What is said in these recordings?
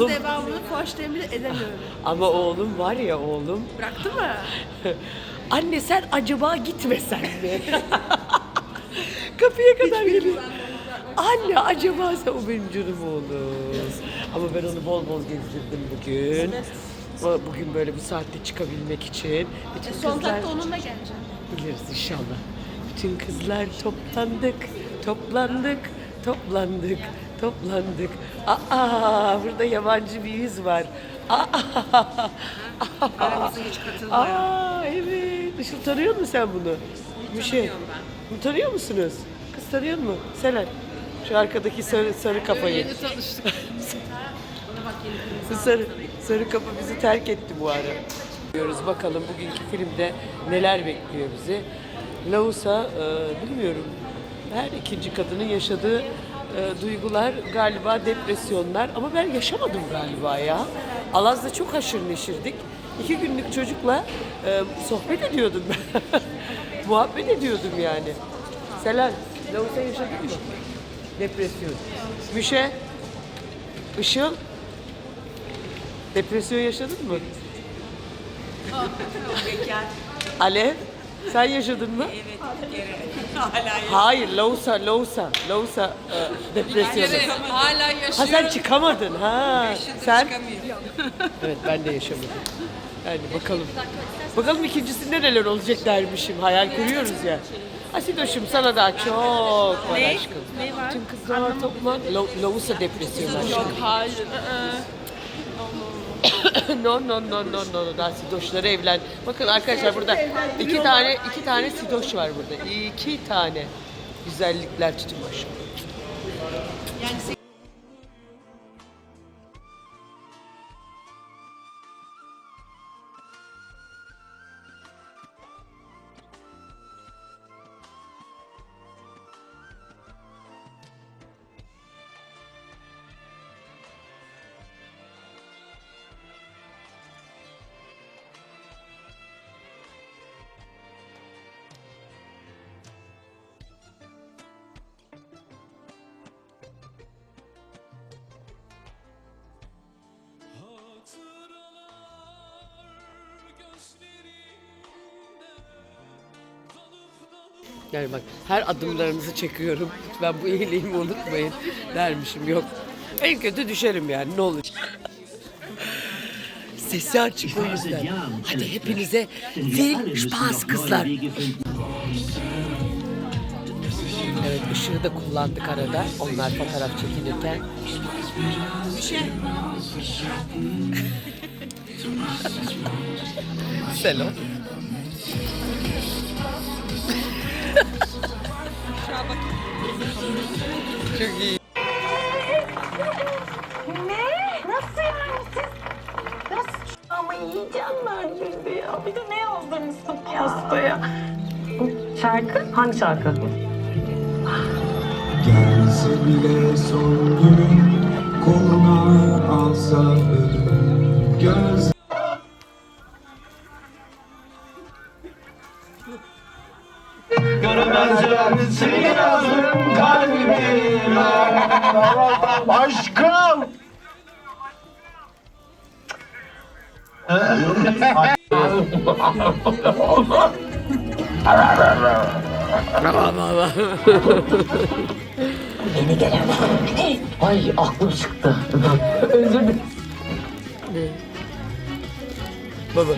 Oğlum devamını Fuaş bile edemiyorum. ama oğlum var ya oğlum. Bıraktı mı? Anne sen acaba gitmesen mi? Kapıya kadar geliyor. Anne acaba sen o benim canım oğlum. Ama ben onu bol bol gezdirdim bugün. Bu- Bugün böyle bir saatte çıkabilmek için. Bütün E, Son kızlar dakika onunla geleceğim. biliriz inşallah. Bütün kızlar toplandık, toplandık, toplandık, toplandık. Aa burada yabancı bir yüz var. Aa, Aramıza hiç katılmayan. Aa evet. Işıl tanıyor musun sen bunu? Bir şey. Bunu tanıyor musunuz? Kız tanıyor mu? Selen. Şu arkadaki sarı, sarı kafayı. Yeni tanıştık. Ona bak yeni sarı, sarı kafa bizi terk etti bu ara. Diyoruz bakalım bugünkü filmde neler bekliyor bizi. Lausa e, bilmiyorum her ikinci kadının yaşadığı e, duygular galiba depresyonlar ama ben yaşamadım galiba ya. Alaz'da çok haşır neşirdik. İki günlük çocukla e, sohbet ediyordum ben. Muhabbet ediyordum yani. Selen, Lausa yaşadın mı? Depresyon. Müşe, Işıl, Depresyon yaşadın mı? Alev, sen yaşadın mı? Evet, bir kere. Hala Hayır, Lausa, Lausa, Lausa e, depresyonu. Hala Ha yaşıyor. sen çıkamadın ha. Sen? çıkamıyor. Evet ben de yaşamadım. Yani bakalım. Bakalım ikincisinde neler olacak dermişim. Hayal kuruyoruz ya. Asidoşum sana daha çok var Ne? aşkım. Ne var? Tüm kızlar toplan. La- Lausa depresyonu aşkım. Hayır. no no no no no no daha sidoşları evlen. Bakın arkadaşlar burada iki tane iki tane sidoş var burada. İki tane güzellikler tutun maşallah. Yani bak her adımlarınızı çekiyorum. Lütfen bu iyiliğimi unutmayın dermişim. Yok. En kötü düşerim yani ne olur. Sesi açık o yüzden. Hadi hepinize viel Spaß kızlar. Evet ışığı da kullandık arada. Onlar fotoğraf çekilirken. Selam. Çok iyi. Nasıl yani siz? Nasıl? Ama yiyeceğim ben şimdi ya. Bir de ne yazdırmışsın piyasaya? Şarkı? Hangi şarkı? Gelse bile son günün koluna Aşkım Ay aklım çıktı. Özür dilerim. Baba.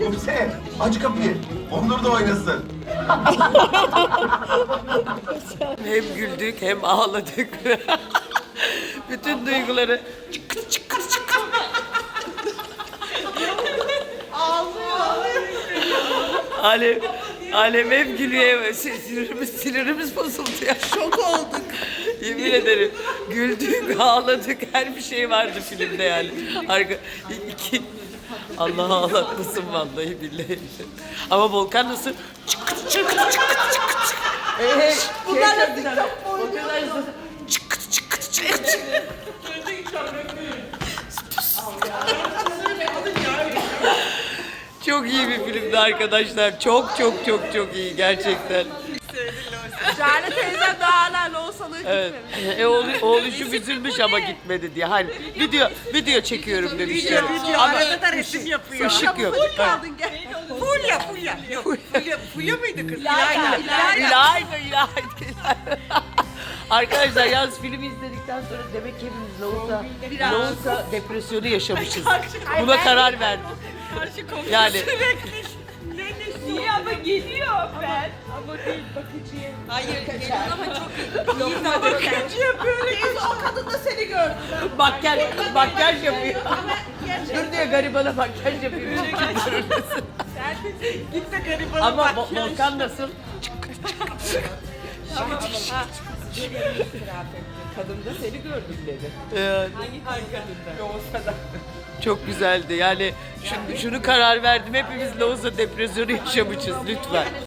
Buse aç kapıyı. Onur da oynasın. Hem güldük hem ağladık. Bütün duyguları çıkır çıkır çıkır. Alev, Alev hem gülüyor hem sinirimiz, sinirimiz bozuldu ya. Şok olduk. Yemin ederim. Güldük, ağladık. Her bir şey vardı filmde yani. Arka, iki, Allah ağlatmasın vallahi billahi. Ama Volkan nasıl çıkır çıkır çıkır çıkır. Hey, Bunlar da TikTok O kadar hızlı. Çıkır çıkır çıkır çıkır. Çok iyi bir filmdi arkadaşlar. Çok çok çok çok iyi gerçekten. Cale teyzem daha hala loğusalığı Evet. gitmemiş. E, oğlu, oğluşum üzülmüş ama gitmedi diye. Hani video video çekiyorum demişler. Ama Arada da resim yapıyor. ışık yok. Full kaldın gel. Fulya, Fulya. Yok, Fulya, Fulya mıydı kız? İlayda. İlayda, İlayda, İlayda. Arkadaşlar yalnız filmi izledikten sonra demek ki hepimiz Loğusa, Loğusa depresyonu yaşamışız. Buna karar verdim. Karşı komşu Yani sürekli. Niye ama geliyor ben. Ama değil bakıcıya. Hayır geliyor ama çok iyi. Yok bakıcıya böyle kız o kadın da seni gördü. makyaj, makyaj yapıyor. Dur diyor garibana makyaj yapıyor. Git de garibanın Ama bak. Vo- Volkan nasıl? Kadın da seni gördüm dedi. Yani. Hangi kadında? Olsa da. Çok güzeldi. Yani şunu, şunu karar verdim. Hepimiz Loğusa depresyonu yaşamışız lütfen.